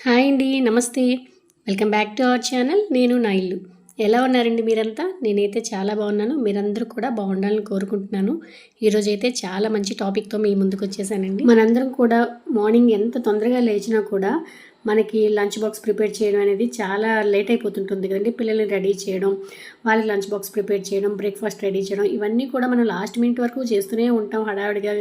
Hi అండి నమస్తే. Welcome back to our channel. నేను నా ఇల్లు ఎలా ఉన్నారండి మీరంతా? నేనైతే చాలా బాగున్నాను. మీరందరూ కూడా బాగుండాలని కోరుకుంటున్నాను. ఈరోజు అయితే చాలా మంచి టాపిక్తో మీ ముందుకు వచ్చేసానండి మనందరం కూడా మార్నింగ్ ఎంత తొందరగా లేచినా కూడా మనకి లంచ్ బాక్స్ ప్రిపేర్ చేయడం అనేది చాలా లేట్ అయిపోతుంటుంది కదండి. పిల్లల్ని రెడీ చేయడం వాళ్ళకి లంచ్ బాక్స్ ప్రిపేర్ చేయడం బ్రేక్ఫాస్ట్ రెడీ చేయడం ఇవన్నీ కూడా మనం లాస్ట్ మినిట్ వరకు చేస్తూనే ఉంటాం. హడావిడిగా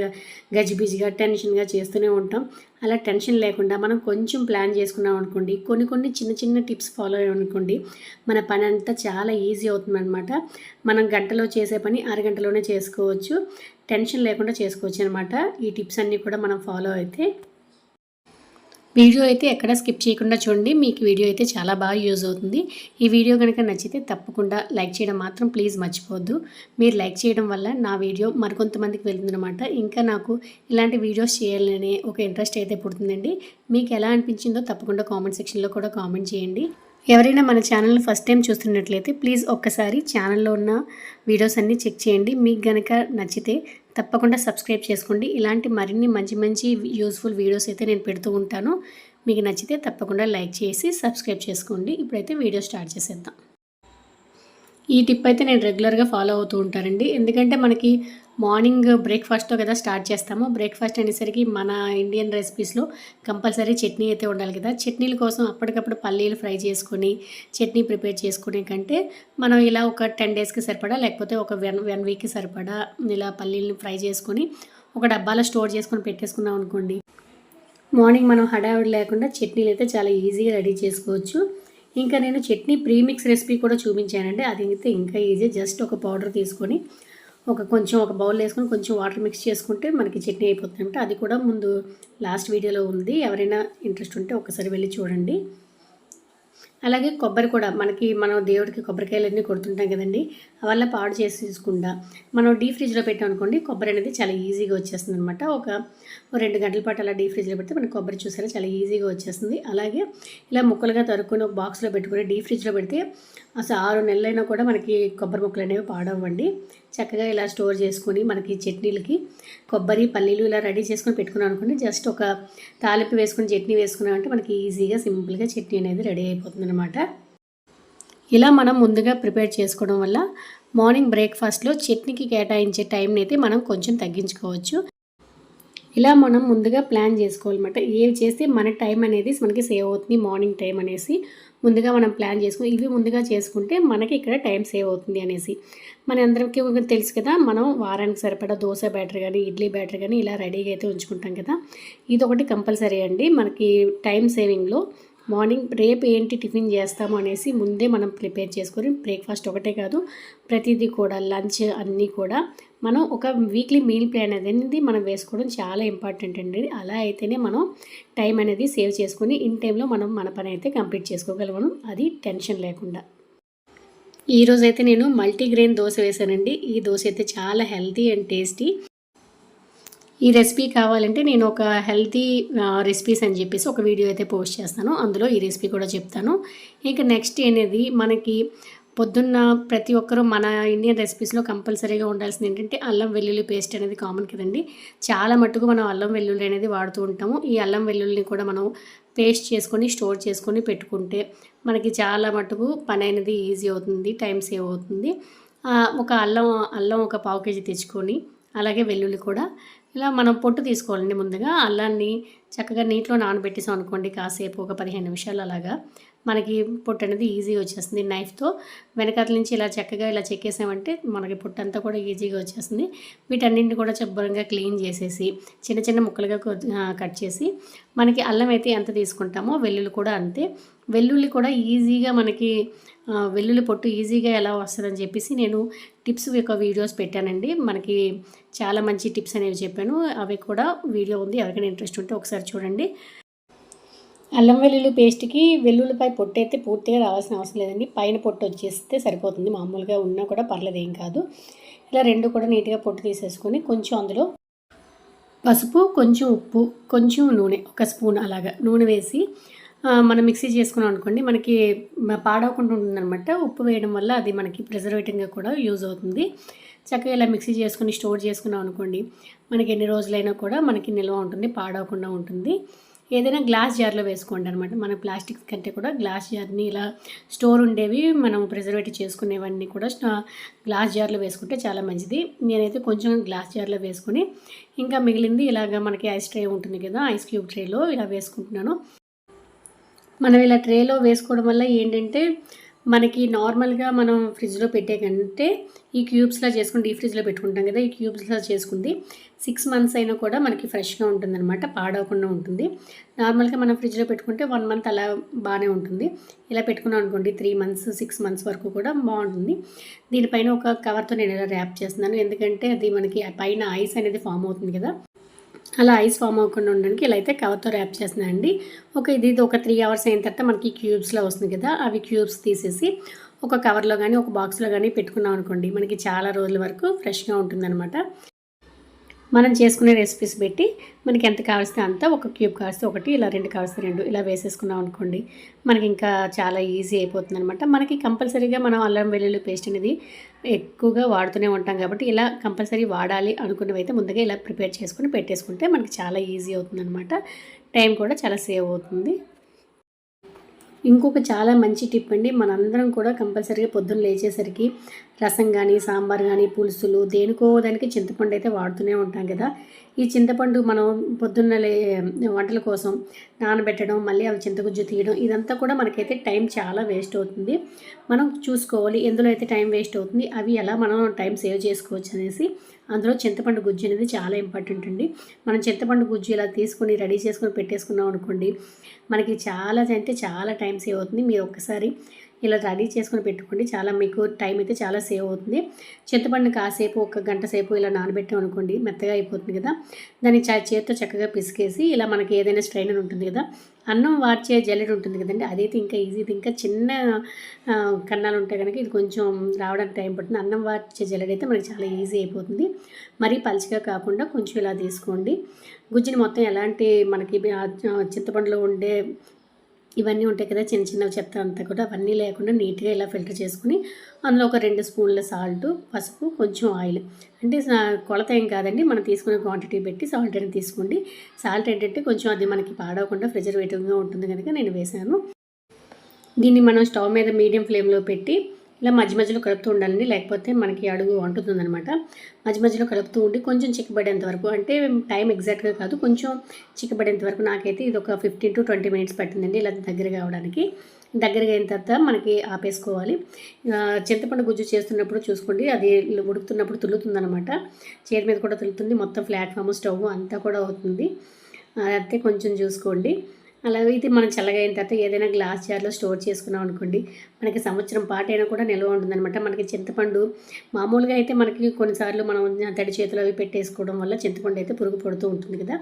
గజిబిజిగా టెన్షన్గా చేస్తూనే ఉంటాం. అలా టెన్షన్ లేకుండా మనం కొంచెం ప్లాన్ చేసుకున్నాం అనుకోండి కొన్ని కొన్ని చిన్న చిన్న టిప్స్ ఫాలో అనుకోండి మన పని అంతా చాలా ఈజీ అవుతుందన్నమాట. మనం గంటలో చేసే పని అరగంటలోనే చేసుకోవచ్చు. టెన్షన్ లేకుండా చేసుకోవచ్చు అనమాట ఈ టిప్స్ అన్నీ కూడా మనం ఫాలో అయితే వీడియో అయితే ఎక్కడ స్కిప్ చేయకుండా చూడండి. మీకు వీడియో అయితే చాలా బాగా యూజ్ అవుతుంది. ఈ వీడియో కనుక నచ్చితే తప్పకుండా లైక్ చేయడం మాత్రం ప్లీజ్ మర్చిపోవద్దు. మీరు లైక్ చేయడం వల్ల నా వీడియో మరికొంతమందికి వెళ్తుందనమాట ఇంకా నాకు ఇలాంటి వీడియోస్ చేయాలనే ఒక ఇంట్రెస్ట్ అయితే పుడుతుందండి. మీకు ఎలా అనిపించిందో తప్పకుండా కామెంట్ సెక్షన్లో కూడా కామెంట్ చేయండి. ఎవరైనా మన ఛానల్ ఫస్ట్ టైం చూస్తున్నట్లయితే ప్లీజ్ ఒక్కసారి ఛానల్లో ఉన్న వీడియోస్ అన్నీ చెక్ చేయండి. మీకు గనక నచ్చితే తప్పకుండా సబ్స్క్రైబ్ చేసుకోండి. ఇలాంటి మరిన్ని మంచి మంచి యూస్ఫుల్ వీడియోస్ అయితే నేను పెడుతూ ఉంటాను. మీకు నచ్చితే తప్పకుండా లైక్ చేసి సబ్స్క్రైబ్ చేసుకోండి. ఇప్పుడైతే వీడియో స్టార్ట్ చేసేద్దాం. ఈ టిప్ అయితే నేను రెగ్యులర్గా ఫాలో అవుతూ ఉంటానండి. ఎందుకంటే మనకి మార్నింగ్ బ్రేక్ఫాస్ట్తో కదా స్టార్ట్ చేస్తాము. బ్రేక్ఫాస్ట్ అనేసరికి మన ఇండియన్ రెసిపీస్లో కంపల్సరీ చట్నీ అయితే ఉండాలి కదా. చట్నీల కోసం అప్పటికప్పుడు పల్లీలు ఫ్రై చేసుకొని చట్నీ ప్రిపేర్ చేసుకునే కంటే మనం ఇలా ఒక టెన్ డేస్కి సరిపడా లేకపోతే ఒక వన్ వన్ వీక్కి సరిపడా ఇలా పల్లీలను ఫ్రై చేసుకొని ఒక డబ్బాలో స్టోర్ చేసుకొని పెట్టేసుకున్నాం అనుకోండి. మార్నింగ్ మనం హడావిడి లేకుండా చట్నీలు అయితే చాలా ఈజీగా రెడీ చేసుకోవచ్చు. ఇంకా నేను చట్నీ ప్రీమిక్స్ రెసిపీ కూడా చూపించానండి. అది అయితే ఇంకా ఈజీ. జస్ట్ ఒక పౌడర్ తీసుకొని ఒక కొంచెం ఒక బౌల్ వేసుకొని కొంచెం వాటర్ మిక్స్ చేసుకుంటే మనకి చట్నీ అయిపోతుంది అది కూడా ముందు లాస్ట్ వీడియోలో ఉంది. ఎవరైనా ఇంట్రెస్ట్ ఉంటే ఒకసారి వెళ్ళి చూడండి. అలాగే కొబ్బరి కూడా మనకి మనం దేవుడికి కొబ్బరికాయలన్నీ కొడుతుంటాం కదండి అవల్ల పాడు చేసి తీసుకుండా మనం డీ ఫ్రిడ్జ్లో పెట్టాం అనుకోండి కొబ్బరి అనేది చాలా ఈజీగా వచ్చేస్తుంది అనమాట ఒక రెండు గంటల పాటు అలా డీ ఫ్రిడ్జ్లో పెడితే మనకి కొబ్బరి చూసారా చాలా ఈజీగా వచ్చేస్తుంది. అలాగే ఇలా ముక్కలుగా తరుక్కొని ఒక బాక్స్లో పెట్టుకుని డీ ఫ్రిడ్జ్లో పెడితే అసలు ఆరు నెలలైనా కూడా మనకి కొబ్బరి ముక్కలు అనేవి పాడవ్వండి. చక్కగా ఇలా స్టోర్ చేసుకొని మనకి చట్నీలకి కొబ్బరి పల్లీలు ఇలా రెడీ చేసుకొని పెట్టుకున్నాం అనుకోండి జస్ట్ ఒక తాలింపు వేసుకుని చట్నీ వేసుకున్నామంటే మనకి ఈజీగా సింపుల్గా చట్నీ అనేది రెడీ అయిపోతుంది అనమాట ఇలా మనం ముందుగా ప్రిపేర్ చేసుకోవడం వల్ల మార్నింగ్ బ్రేక్ఫాస్ట్లో చట్నీకి కేటాయించే టైంని అయితే మనం కొంచెం తగ్గించుకోవచ్చు. ఇలా మనం ముందుగా ప్లాన్ చేసుకోవాలన్నమాట. ఏవి చేస్తే మన టైం అనేది మనకి సేవ్ అవుతుంది మార్నింగ్ టైం అనేసి. ముందుగా మనం ప్లాన్ చేసుకుని ఇవి ముందుగా చేసుకుంటే మనకి ఇక్కడ టైం సేవ్ అవుతుంది అనేసి. మన అందరికీ తెలుసు కదా మనం వారానికి సరిపడా దోశ బ్యాటర్ కానీ ఇడ్లీ బ్యాటర్ కానీ ఇలా రెడీగా అయితే ఉంచుకుంటాం కదా. ఇది ఒకటి కంపల్సరీ అండి. మనకి టైం సేవింగ్లో మార్నింగ్ రేపు ఏంటి టిఫిన్ చేస్తాము అనేసి ముందే మనం ప్రిపేర్ చేసుకొని బ్రేక్ఫాస్ట్ ఒకటే కాదు ప్రతిదీ కూడా లంచ్ అన్నీ కూడా మనం ఒక వీక్లీ మీల్ ప్లాన్ అనేది మనం వేసుకోవడం చాలా ఇంపార్టెంట్ అండి. అలా అయితేనే మనం టైం అనేది సేవ్ చేసుకొని ఇన్ టైంలో మనం మన పని అయితే కంప్లీట్ చేసుకోగలము. అది టెన్షన్ లేకుండా. ఈరోజైతే నేను మల్టీగ్రెయిన్ దోశ వేశానండి ఈ దోశ అయితే చాలా హెల్తీ అండ్ టేస్టీ. ఈ రెసిపీ కావాలంటే నేను ఒక హెల్తీ రెసిపీస్ అని చెప్పేసి ఒక వీడియో అయితే పోస్ట్ చేస్తాను. అందులో ఈ రెసిపీ కూడా చెప్తాను. ఇంకా నెక్స్ట్ అనేది మనకి పొద్దున్న ప్రతి ఒక్కరూ మన ఇండియన్ రెసిపీస్లో కంపల్సరీగా ఉండాల్సింది ఏంటంటే అల్లం వెల్లుల్లి పేస్ట్ అనేది కామన్ కదండి. చాలా మట్టుకు మనం అల్లం వెల్లుల్లి అనేది వాడుతూ ఉంటాము. ఈ అల్లం వెల్లుల్లిని కూడా మనం పేస్ట్ చేసుకొని స్టోర్ చేసుకొని పెట్టుకుంటే మనకి చాలా మట్టుకు పని అనేది ఈజీ అవుతుంది టైం సేవ్ అవుతుంది. ఒక అల్లం అల్లం ఒక పావు కేజీ తెచ్చుకొని అలాగే వెల్లుల్లి కూడా. ఇలా మనం పొట్టు తీసుకోవాలండి ముందుగా. అల్లాన్ని చక్కగా నీటిలో నానబెట్టేసాం అనుకోండి కాసేపు ఒక పదిహేను నిమిషాలు అలాగా. మనకి పొట్టు అనేది ఈజీగా వచ్చేస్తుంది. నైఫ్తో వెనకాతల నుంచి ఇలా చక్కగా ఇలా చెక్కేసామంటే మనకి పొట్టు అంతా కూడా ఈజీగా వచ్చేస్తుంది. వీటన్నింటిని కూడా శుభ్రంగా క్లీన్ చేసేసి చిన్న చిన్న ముక్కలుగా కట్ చేసి మనకి అల్లం అయితే ఎంత తీసుకుంటామో వెల్లుల్లి కూడా అంతే. వెల్లుల్లి కూడా ఈజీగా మనకి వెల్లుల్లి పొట్టు ఈజీగా ఎలా వస్తుందని చెప్పేసి నేను టిప్స్ యొక్క వీడియోస్ పెట్టానండి. మనకి చాలా మంచి టిప్స్ అనేవి చెప్పాను. అవి కూడా వీడియో ఉంది. ఎవరికైనా ఇంట్రెస్ట్ ఉంటే ఒకసారి చూడండి. అల్లం వెల్లుల్లి పేస్ట్కి వెల్లుల్లిపై పొట్టు అయితే పూర్తిగా రావాల్సిన అవసరం లేదండి. పైన పొట్టు వచ్చేస్తే సరిపోతుంది. మామూలుగా ఉన్నా కూడా పర్లేదు ఏం కాదు. ఇలా రెండు కూడా నీట్గా పొట్టు తీసేసుకొని కొంచెం అందులో పసుపు కొంచెం ఉప్పు కొంచెం నూనె ఒక స్పూన్ అలాగా నూనె వేసి మనం మిక్సీ చేసుకున్నాం అనుకోండి మనకి పాడవకుండా ఉంటుందన్నమాట. ఉప్పు వేయడం వల్ల అది మనకి ప్రిజర్వేటివ్గా కూడా యూజ్ అవుతుంది. చక్కగా ఇలా మిక్సీ చేసుకుని స్టోర్ చేసుకున్నాం అనుకోండి మనకి ఎన్ని రోజులైనా కూడా మనకి నిల్వ ఉంటుంది పాడవకుండా ఉంటుంది. ఏదైనా గ్లాస్ జార్లో వేసుకోండి అనమాట మన ప్లాస్టిక్ కంటే కూడా గ్లాస్ జార్ని ఇలా స్టోర్ ఉండేవి మనం ప్రిజర్వేటివ్ చేసుకునేవన్నీ కూడా గ్లాస్ జార్లో వేసుకుంటే చాలా మంచిది. నేనైతే కొంచెం గ్లాస్ జార్లో వేసుకొని ఇంకా మిగిలింది ఇలాగ మనకి ఐస్ ట్రే ఉంటుంది కదా ఐస్ క్యూబ్ ట్రేలో ఇలా వేసుకుంటున్నాను. మనం ఇలా ట్రేలో వేసుకోవడం వల్ల ఏంటంటే మనకి నార్మల్గా మనం ఫ్రిడ్జ్లో పెట్టే కంటే ఈ క్యూబ్స్లా చేసుకుని డీ ఫ్రిడ్జ్లో పెట్టుకుంటాం కదా ఈ క్యూబ్స్లా చేసుకుంది. సిక్స్ మంత్స్ అయినా కూడా మనకి ఫ్రెష్గా ఉంటుందన్నమాట పాడవకుండా ఉంటుంది. నార్మల్గా మనం ఫ్రిడ్జ్లో పెట్టుకుంటే వన్ మంత్ అలా బాగానే ఉంటుంది. ఇలా పెట్టుకున్నాం అనుకోండి త్రీ మంత్స్ సిక్స్ మంత్స్ వరకు కూడా బాగుంటుంది. దీనిపైన ఒక కవర్తో నేను ఇలా ర్యాప్ చేస్తున్నాను. ఎందుకంటే అది మనకి పైన ఐస్ అనేది ఫామ్ అవుతుంది కదా. అలా ఐస్ ఫామ్ అవ్వకుండా ఉండడానికి ఇలా అయితే కవర్తో ర్యాప్ చేస్తున్నాను అండి ఒక ఇది ఇది ఒక త్రీ అవర్స్ అయిన తర్వాత మనకి క్యూబ్స్లో వస్తుంది కదా అవి క్యూబ్స్ తీసేసి ఒక కవర్లో కానీ ఒక బాక్స్లో కానీ పెట్టుకున్నాం అనుకోండి మనకి చాలా రోజుల వరకు ఫ్రెష్గా ఉంటుందన్నమాట. మనం చేసుకునే రెసిపీస్ పెట్టి మనకి ఎంత కావలిస్తే అంత ఒక క్యూబ్ కావలిస్తే ఒకటి ఇలా రెండు కావలిస్తే రెండు ఇలా వేసేసుకున్నాం అనుకోండి మనకి ఇంకా చాలా ఈజీ అయిపోతుంది అనమాట మనకి కంపల్సరీగా మనం అల్లం వెల్లుల్లి పేస్ట్ అనేది ఎక్కువగా వాడుతూనే ఉంటాం కాబట్టి ఇలా కంపల్సరీ వాడాలి అనుకున్నవి అయితే ముందుగా ఇలా ప్రిపేర్ చేసుకుని పెట్టేసుకుంటే మనకి చాలా ఈజీ అవుతుంది అనమాట టైం కూడా చాలా సేవ్ అవుతుంది. ఇంకొక చాలా మంచి టిప్ అండి మనందరం కూడా కంపల్సరీగా పొద్దున్న లేచేసరికి రసం కానీ సాంబార్ కానీ పులుసులు దేనికో దానికి చింతపండు అయితే వాడుతూనే ఉంటాం కదా. ఈ చింతపండు మనం పొద్దున్న లే వంటల కోసం నానబెట్టడం మళ్ళీ అవి చింతగుజ్జు తీయడం ఇదంతా కూడా మనకైతే టైం చాలా వేస్ట్ అవుతుంది. మనం చూసుకోవాలి ఎందులో అయితే టైం వేస్ట్ అవుతుంది అవి ఎలా మనం టైం సేవ్ చేసుకోవచ్చు అనేసి అందులో చింతపండు గుజ్జు అనేది చాలా ఇంపార్టెంట్ అండి. మనం చింతపండు గుజ్జు ఇలా తీసుకుని రెడీ చేసుకుని పెట్టేసుకున్నాం అనుకోండి మనకి చాలా అంటే చాలా టైం సేవ్ అవుతుంది. మీరు ఒక్కసారి ఇలా రెడీ చేసుకుని పెట్టుకోండి. చాలా మీకు టైం అయితే చాలా సేవ్ అవుతుంది. చింతపండు కాసేపు ఒక గంట సేపు ఇలా నానబెట్టాం అనుకోండి మెత్తగా అయిపోతుంది కదా. దాన్ని చా చేతితో చక్కగా పిసికేసి ఇలా మనకి ఏదైనా స్ట్రైనర్ ఉంటుంది కదా. అన్నం వార్చే జల్లెడ ఉంటుంది కదండి. అదైతే ఇంకా ఈజీ ఇది ఇంకా చిన్న కన్నాలు ఉంటాయి కనుక ఇది కొంచెం రావడానికి టైం పడుతుంది. అన్నం వార్చే జల్లెడ అయితే మనకి చాలా ఈజీ అయిపోతుంది. మరీ పలుచగా కాకుండా కొంచెం ఇలా తీసుకోండి. గుజ్జుని మొత్తం ఎలాంటి మనకి చింతపండులో ఉండే ఇవన్నీ ఉంటాయి కదా చిన్న చిన్న చెత్త అంతా కూడా. అవన్నీ లేకుండా నీట్గా ఇలా ఫిల్టర్ చేసుకుని అందులో ఒక రెండు స్పూన్ల సాల్ట్ పసుపు కొంచెం ఆయిల్. అంటే కొలత ఏం కాదండి. మనం తీసుకునే క్వాంటిటీ పెట్టి సాల్ట్ అనేది తీసుకోండి. సాల్ట్ ఏంటంటే కొంచెం అది మనకి పాడవకుండా ప్రిజర్వేటివ్గా ఉంటుంది కనుక నేను వేసాను దీన్ని మనం స్టవ్ మీద మీడియం ఫ్లేమ్లో పెట్టి ఇలా మధ్య మధ్యలో కలుపుతూ ఉండాలండి. లేకపోతే మనకి అడుగు అంటుతుందనమాట మధ్య మధ్యలో కలుపుతూ ఉండి కొంచెం చిక్కబడేంత వరకు అంటే టైం ఎగ్జాక్ట్గా కాదు కొంచెం చిక్కబడేంత వరకు నాకైతే ఇది ఒక ఫిఫ్టీన్ టు ట్వంటీ మినిట్స్ పట్టిందండి ఇలా దగ్గరగా అవడానికి దగ్గరగా అయిన తర్వాత మనకి ఆపేసుకోవాలి. చింతపండు గుజ్జు చేస్తున్నప్పుడు చూసుకోండి. అది ఉడుకుతున్నప్పుడు తుల్లుతుందనమాట చీర మీద కూడా తులుతుంది మొత్తం ప్లాట్ఫామ్ స్టవ్ అంతా కూడా అవుతుంది. అయితే కొంచెం చూసుకోండి. అలాగైతే మనం చల్లగా అయిన తర్వాత ఏదైనా గ్లాస్ జార్లో స్టోర్ చేసుకున్నాం అనుకోండి మనకి సంవత్సరం పాటైనా కూడా నిల్వ ఉంటుందన్నమాట. మనకి చింతపండు మామూలుగా అయితే మనకి కొన్నిసార్లు మనం తడి చేతులు అవి పెట్టేసుకోవడం వల్ల చింతపండు అయితే పురుగు పడుతూ ఉంటుంది కదా.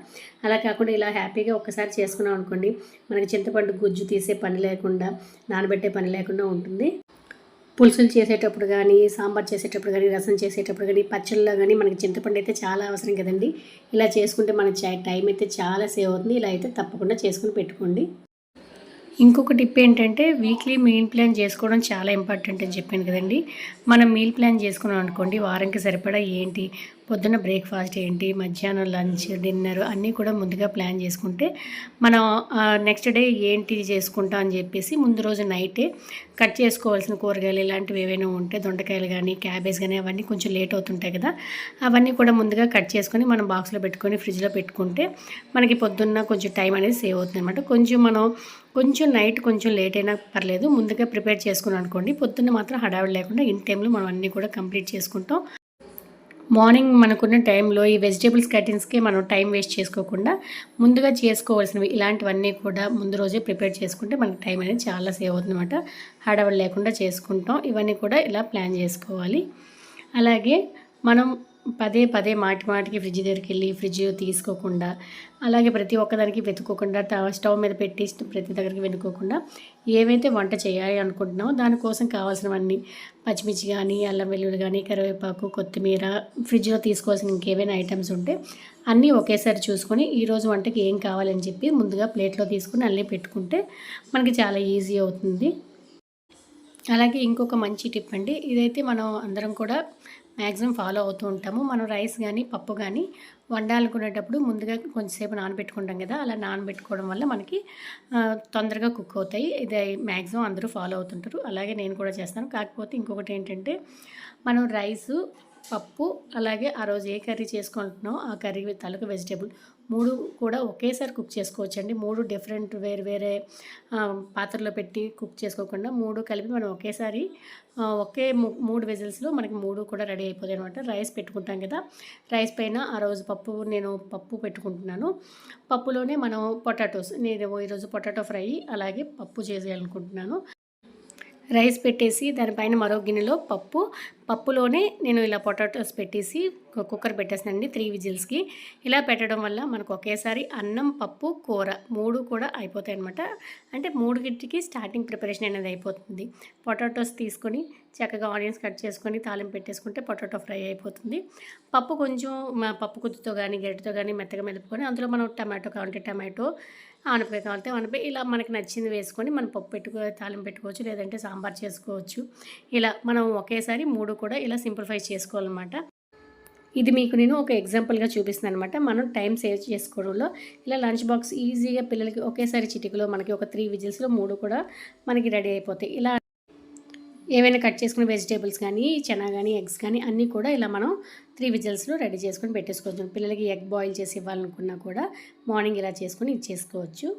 అలా కాకుండా ఇలా హ్యాపీగా ఒక్కసారి చేసుకున్నాం అనుకోండి మనకి చింతపండు గుజ్జు తీసే పని లేకుండా నానబెట్టే పని లేకుండా ఉంటుంది. పులుసులు చేసేటప్పుడు కానీ సాంబార్ చేసేటప్పుడు కానీ రసం చేసేటప్పుడు కానీ పచ్చళ్ళలో కానీ మనకి చింతపండు అయితే చాలా అవసరం కదండి. ఇలా చేసుకుంటే మన టైం అయితే చాలా సేవ్ అవుతుంది. ఇలా అయితే తప్పకుండా చేసుకుని పెట్టుకోండి. ఇంకొక టిప్ ఏంటంటే వీక్లీ మీల్ ప్లాన్ చేసుకోవడం చాలా ఇంపార్టెంట్ అని చెప్పాను కదండి. మనం మీల్ ప్లాన్ చేసుకున్నాం అనుకోండి వారంకి సరిపడా ఏంటి? పొద్దున్న బ్రేక్ఫాస్ట్ ఏంటి మధ్యాహ్నం లంచ్ డిన్నర్ అన్నీ కూడా ముందుగా ప్లాన్ చేసుకుంటే మనం నెక్స్ట్ డే ఏంటి చేసుకుంటాం అని చెప్పేసి ముందు రోజు నైటే కట్ చేసుకోవాల్సిన కూరగాయలు ఇలాంటివి ఏవైనా ఉంటే దొండకాయలు కానీ క్యాబేజ్ కానీ అవన్నీ కొంచెం లేట్ అవుతుంటాయి కదా. అవన్నీ కూడా ముందుగా కట్ చేసుకొని మనం బాక్స్లో పెట్టుకొని ఫ్రిడ్జ్లో పెట్టుకుంటే మనకి పొద్దున్న కొంచెం టైం అనేది సేవ్ అవుతుంది అనమాట కొంచెం మనం కొంచెం నైట్ కొంచెం లేట్ అయినా పర్లేదు ముందుగా ప్రిపేర్ చేసుకుని అనుకోండి పొద్దున్న మాత్రం హడావిడి లేకుండా ఇన్ టైంలో మనం అన్నీ కూడా కంప్లీట్ చేసుకుంటాం. మార్నింగ్ మనకున్న టైంలో ఈ వెజిటేబుల్స్ కటింగ్స్కి మనం టైం వేస్ట్ చేసుకోకుండా ముందుగా చేసుకోవాల్సినవి ఇలాంటివన్నీ కూడా ముందు రోజే ప్రిపేర్ చేసుకుంటే మనకి టైం అనేది చాలా సేవ్ అవుతుందన్నమాట. అనమాట లేకుండా చేసుకుంటాం. ఇవన్నీ కూడా ఇలా ప్లాన్ చేసుకోవాలి. అలాగే మనం పదే పదే మాటి మాటికి ఫ్రిడ్జ్ దగ్గరికి వెళ్ళి ఫ్రిడ్జ్ తీసుకోకుండా అలాగే ప్రతి ఒక్కదానికి వెతుక్కోకుండా స్టవ్ మీద పెట్టి ప్రతి దగ్గరికి వెతుక్కోకుండా ఏవైతే వంట చేయాలి అనుకుంటున్నామో దానికోసం కావాల్సినవన్నీ పచ్చిమిర్చి కానీ అల్లం వెల్లుల్లి కానీ కరివేపాకు కొత్తిమీర ఫ్రిడ్జ్లో తీసుకోవాల్సిన ఇంకేమైనా ఐటమ్స్ ఉంటే అన్నీ ఒకేసారి చూసుకొని ఈరోజు వంటకి ఏం కావాలని చెప్పి ముందుగా ప్లేట్లో తీసుకుని అన్నీ పెట్టుకుంటే మనకి చాలా ఈజీ అవుతుంది. అలాగే ఇంకొక మంచి టిప్ అండి ఇదైతే మనం అందరం కూడా మ్యాక్సిమం ఫాలో అవుతూ ఉంటాము. మనం రైస్ కానీ పప్పు కానీ వండాలనుకునేటప్పుడు ముందుగా కొంచెంసేపు నానబెట్టుకుంటాం కదా అలా నానబెట్టుకోవడం వల్ల మనకి తొందరగా కుక్ అవుతాయి. ఇది మ్యాక్సిమం అందరూ ఫాలో అవుతుంటారు. అలాగే నేను కూడా చేస్తాను. కాకపోతే ఇంకొకటి ఏంటంటే మనం రైసు పప్పు అలాగే ఆ రోజు ఏ కర్రీ చేసుకుంటున్నావు ఆ కర్రీ తాలూకు వెజిటేబుల్. మూడు కూడా ఒకేసారి కుక్ చేసుకోవచ్చండి. మూడు డిఫరెంట్ వేరు వేరే పాత్రలో పెట్టి కుక్ చేసుకోకుండా మూడు కలిపి మనం ఒకేసారి ఒకే మూడు విజిల్స్లో మనకి మూడు కూడా రెడీ అయిపోతాయి అనమాట రైస్ పెట్టుకుంటాం కదా. రైస్ పైన ఆ రోజు పప్పు నేను పప్పు పెట్టుకుంటున్నాను. పప్పులోనే మనం పొటాటోస్ నేను ఈరోజు పొటాటో ఫ్రై అలాగే పప్పు చేసేయాలనుకుంటున్నాను. రైస్ పెట్టేసి దానిపైన మరో గిన్నెలో పప్పు. పప్పులోనే నేను ఇలా పొటాటోస్ పెట్టేసి కుక్కర్ పెట్టేసానండి త్రీ విజిల్స్కి. ఇలా పెట్టడం వల్ల మనకు ఒకేసారి అన్నం పప్పు కూర మూడు కూడా అయిపోతాయి అనమాట అంటే మూడు గిట్టికి స్టార్టింగ్ ప్రిపరేషన్ అనేది అయిపోతుంది. పొటాటోస్ తీసుకొని చక్కగా ఆనియన్స్ కట్ చేసుకొని తాలింపు పెట్టేసుకుంటే పొటాటో ఫ్రై అయిపోతుంది. పప్పు కొంచెం పప్పు కుత్తుతో కానీ గరిటతో కానీ మెత్తగా మెదుపుకొని అందులో మనం టమాటో కావాలంటే టమాటో ఆనపకాయ కావాలంటే ఆనపకాయ ఇలా మనకి నచ్చింది వేసుకొని మనం పప్పు పెట్టుకో తాలింపు పెట్టుకోవచ్చు లేదంటే సాంబార్ చేసుకోవచ్చు. ఇలా మనం ఒకేసారి మూడు కూడా ఇలా సింప్లిఫై చేసుకోవాలన్నమాట. ఇది మీకు నేను ఒక ఎగ్జాంపుల్గా చూపిస్తున్నాను అనమాట మనం టైం సేవ్ చేసుకోవడంలో ఇలా లంచ్ బాక్స్ ఈజీగా పిల్లలకి ఒకేసారి చిటికలో మనకి ఒక త్రీ విజిల్స్లో మూడు కూడా మనకి రెడీ అయిపోతాయి. ఇలా ఏమైనా కట్ చేసుకున్న వెజిటేబుల్స్ కానీ చెనా కానీ ఎగ్స్ కానీ అన్నీ కూడా ఇలా మనం త్రీ విజిల్స్లో రెడీ చేసుకొని పెట్టేసుకోవచ్చు. పిల్లలకి ఎగ్ బాయిల్ చేసి ఇవ్వాలనుకున్నా కూడా మార్నింగ్ ఇలా చేసుకొని ఇచ్చేసుకోవచ్చు.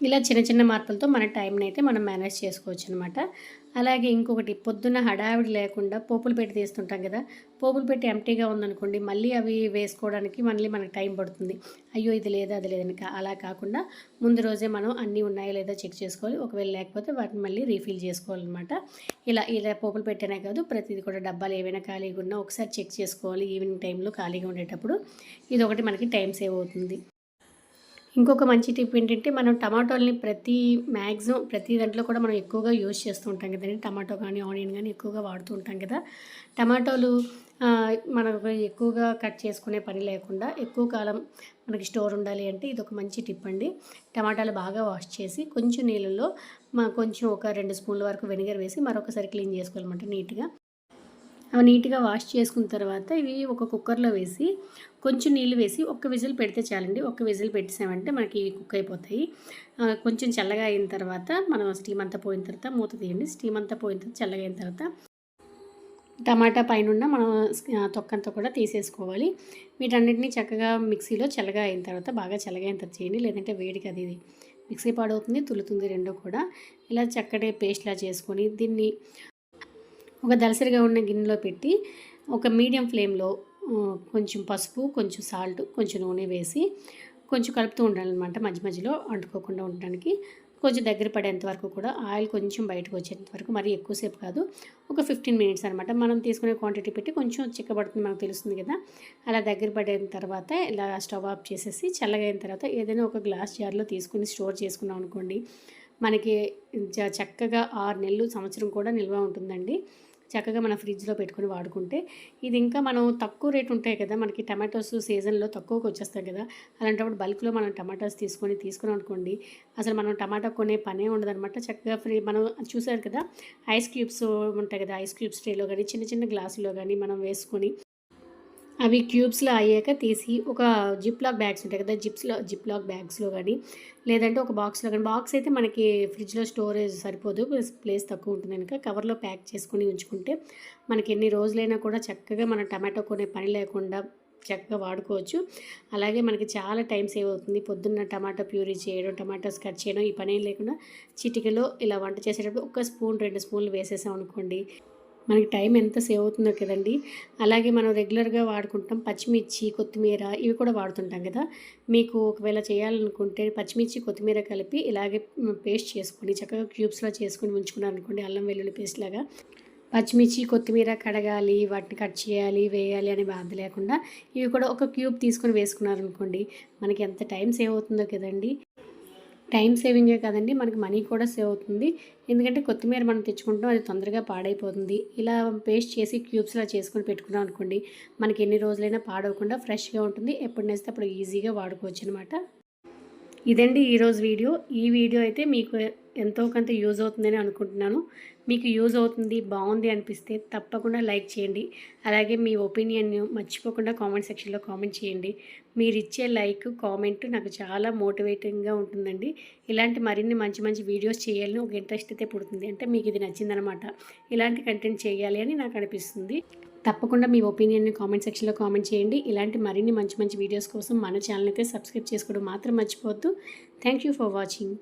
ఇలా చిన్న చిన్న మార్పులతో మన టైంని అయితే మనం మేనేజ్ చేసుకోవచ్చు అనమాట అలాగే ఇంకొకటి పొద్దున్న హడావిడి లేకుండా పోపులు పెట్టి తీస్తుంటాం కదా పోపులు పెట్టి ఎంటీగా ఉందనుకోండి మళ్ళీ అవి వేసుకోవడానికి మళ్ళీ మనకి టైం పడుతుంది. అయ్యో ఇది లేదా అది లేదని కా- అలా కాకుండా ముందు రోజే మనం అన్నీ ఉన్నాయో లేదో చెక్ చేసుకోవాలి. ఒకవేళ లేకపోతే వాటిని మళ్ళీ రీఫిల్ చేసుకోవాలన్నమాట. ఇలా ఇలా పోపులు పెట్టానే కాదు ప్రతిదీ కూడా డబ్బాలు ఏవైనా ఖాళీగా ఉన్నా ఒకసారి చెక్ చేసుకోవాలి ఈవినింగ్ టైంలో ఖాళీగా ఉండేటప్పుడు. ఇది ఒకటి మనకి టైం సేవ్ అవుతుంది. ఇంకొక మంచి టిప్ ఏంటంటే మనం టమాటోల్ని ప్రతి మ్యాక్సిమం ప్రతి దాంట్లో కూడా మనం ఎక్కువగా యూజ్ చేస్తూ ఉంటాం కదండి. టమాటో కానీ ఆనియన్ కానీ ఎక్కువగా వాడుతూ ఉంటాం కదా. టమాటోలు మనకు ఎక్కువగా కట్ చేసుకునే పని లేకుండా ఎక్కువ కాలం మనకి స్టోర్ ఉండాలి అంటే ఇది ఒక మంచి టిప్ అండి. టమాటాలు బాగా వాష్ చేసి కొంచెం నీళ్ళల్లో కొంచెం ఒక రెండు స్పూన్ల వరకు వెనిగర్ వేసి మరొకసారి క్లీన్ చేసుకోవాలన్నమాట నీట్గా. అవి నీట్గా వాష్ చేసుకున్న తర్వాత ఇవి ఒక కుక్కర్లో వేసి కొంచెం నీళ్ళు వేసి ఒక్క విజిల్ పెడితే చాలండి. ఒక్క విజిల్ పెట్టేసామంటే మనకి ఇవి కుక్ అయిపోతాయి. కొంచెం చల్లగా అయిన తర్వాత మనం స్టీమ్ అంతా పోయిన తర్వాత మూత తీయండి. స్టీమ్ అంతా పోయిన తర్వాత చల్లగా అయిన తర్వాత టమాటా పైన ఉన్న మనం తొక్కంతా కూడా తీసేసుకోవాలి. వీటన్నిటిని చక్కగా మిక్సీలో చల్లగా అయిన తర్వాత బాగా చల్లగా అయిన తర్వాత చేయండి. లేదంటే వేడికి అది ఇది మిక్సీ పాడవుతుంది తులుతుంది రెండో కూడా. ఇలా చక్కటి పేస్ట్లా చేసుకొని దీన్ని ఒక దలసరిగా ఉన్న గిన్నెలో పెట్టి ఒక మీడియం ఫ్లేమ్లో కొంచెం పసుపు కొంచెం సాల్ట్ కొంచెం నూనె వేసి కొంచెం కలుపుతూ ఉండాలన్నమాట మధ్య మధ్యలో అంటుకోకుండా ఉండడానికి. కొంచెం దగ్గర పడేంత వరకు కూడా ఆయిల్ కొంచెం బయటకు వచ్చేంత వరకు మరీ ఎక్కువసేపు కాదు ఒక ఫిఫ్టీన్ మినిట్స్ అనమాట మనం తీసుకునే క్వాంటిటీ పెట్టి కొంచెం చిక్కబడుతుంది మనకు తెలుస్తుంది కదా. అలా దగ్గర పడిన తర్వాత ఇలా స్టవ్ ఆఫ్ చేసేసి చల్లగా అయిన తర్వాత ఏదైనా ఒక గ్లాస్ జార్లో తీసుకుని స్టోర్ చేసుకున్నాం అనుకోండి మనకి చ- చక్కగా ఆరు నెలలు సంవత్సరం కూడా నిల్వ ఉంటుందండి. చక్కగా మన ఫ్రిడ్జ్లో పెట్టుకుని వాడుకుంటే ఇది ఇంకా మనం తక్కువ రేట్ ఉంటాయి కదా మనకి టమాటోస్ సీజన్లో తక్కువకి వచ్చేస్తాయి కదా అలాంటప్పుడు బల్క్లో మనం టమాటోస్ తీసుకొని తీసుకుని అనుకోండి అసలు మనం టమాటా కొనే పనే ఉండదన్నమాట. చక్కగా ఫ్రీ మనం చూసారు కదా ఐస్ క్యూబ్స్ ఉంటాయి కదా ఐస్ క్యూబ్స్ ట్రేలో కానీ చిన్న చిన్న గ్లాసులో కానీ మనం వేసుకొని అవి క్యూబ్స్లో అయ్యాక తీసి ఒక జిప్ లాక్ బ్యాగ్స్ ఉంటాయి కదా జిప్స్లో జిప్ లాక్ బ్యాగ్స్లో కానీ లేదంటే ఒక బాక్స్లో కానీ బాక్స్ అయితే మనకి ఫ్రిడ్జ్లో స్టోరేజ్ సరిపోదు ప్లేస్ తక్కువ ఉంటుంది కనుక కవర్లో ప్యాక్ చేసుకొని ఉంచుకుంటే మనకి ఎన్ని రోజులైనా కూడా చక్కగా మన టమాటో కొనే పని లేకుండా చక్కగా వాడుకోవచ్చు. అలాగే మనకి చాలా టైం సేవ్ అవుతుంది. పొద్దున్న టమాటో ప్యూరీ చేయడం టమాటోస్ కట్ చేయడం ఈ పని ఏం లేకుండా చిటికలో ఇలా వంట చేసేటప్పుడు ఒక స్పూన్ రెండు స్పూన్లు వేసేసాం అనుకోండి మనకి టైం ఎంత సేవ్ అవుతుందో కదండి. అలాగే మనం రెగ్యులర్గా వాడుకుంటాం. పచ్చిమిర్చి కొత్తిమీర ఇవి కూడా వాడుతుంటాం కదా. మీకు ఒకవేళ చేయాలనుకుంటే పచ్చిమిర్చి కొత్తిమీర కలిపి ఇలాగే పేస్ట్ చేసుకొని చక్కగా క్యూబ్స్లో చేసుకొని ఉంచుకున్నారు అనుకోండి అల్లం వెల్లుల్లి పేస్ట్ లాగా. పచ్చిమిర్చి కొత్తిమీర కడగాలి వాటిని కట్ చేయాలి వేయాలి అనే బాధ లేకుండా ఇవి కూడా ఒక క్యూబ్ తీసుకొని వేసుకున్నారనుకోండి మనకి ఎంత టైం సేవ్ అవుతుందో కదండి. టైం సేవింగే కదండి మనకి మనీ కూడా సేవ్ అవుతుంది. ఎందుకంటే కొత్తిమీర మనం తెచ్చుకుంటాం అది తొందరగా పాడైపోతుంది. ఇలా పేస్ట్ చేసి క్యూబ్స్లా చేసుకొని పెట్టుకున్నాం అనుకోండి మనకి ఎన్ని రోజులైనా పాడవకుండా ఫ్రెష్గా ఉంటుంది. ఎప్పుడు నేస్తే అప్పుడు ఈజీగా వాడుకోవచ్చు అనమాట ఇదండి ఈరోజు వీడియో. ఈ వీడియో అయితే మీకు ఎంతో కొంత యూజ్ అవుతుందని అనుకుంటున్నాను. మీకు యూజ్ అవుతుంది బాగుంది అనిపిస్తే తప్పకుండా లైక్ చేయండి. అలాగే మీ ఒపీనియన్ మర్చిపోకుండా కామెంట్ సెక్షన్లో కామెంట్ చేయండి. మీరు ఇచ్చే లైక్ కామెంట్ నాకు చాలా మోటివేటింగ్గా ఉంటుందండి. ఇలాంటి మరిన్ని మంచి మంచి వీడియోస్ చేయాలని ఒక ఇంట్రెస్ట్ అయితే పుడుతుంది. అంటే మీకు ఇది నచ్చిందనమాట. ఇలాంటి కంటెంట్ చేయాలి అని నాకు అనిపిస్తుంది. తప్పకుండా మీ ఒపీనియన్ని కామెంట్ సెక్షన్లో కామెంట్ చేయండి. ఇలాంటి మరిన్ని మంచి మంచి వీడియోస్ కోసం మన ఛానల్ అయితే సబ్స్క్రైబ్ చేసుకోవడం మాత్రం మర్చిపోవద్దు. Thank you for watching.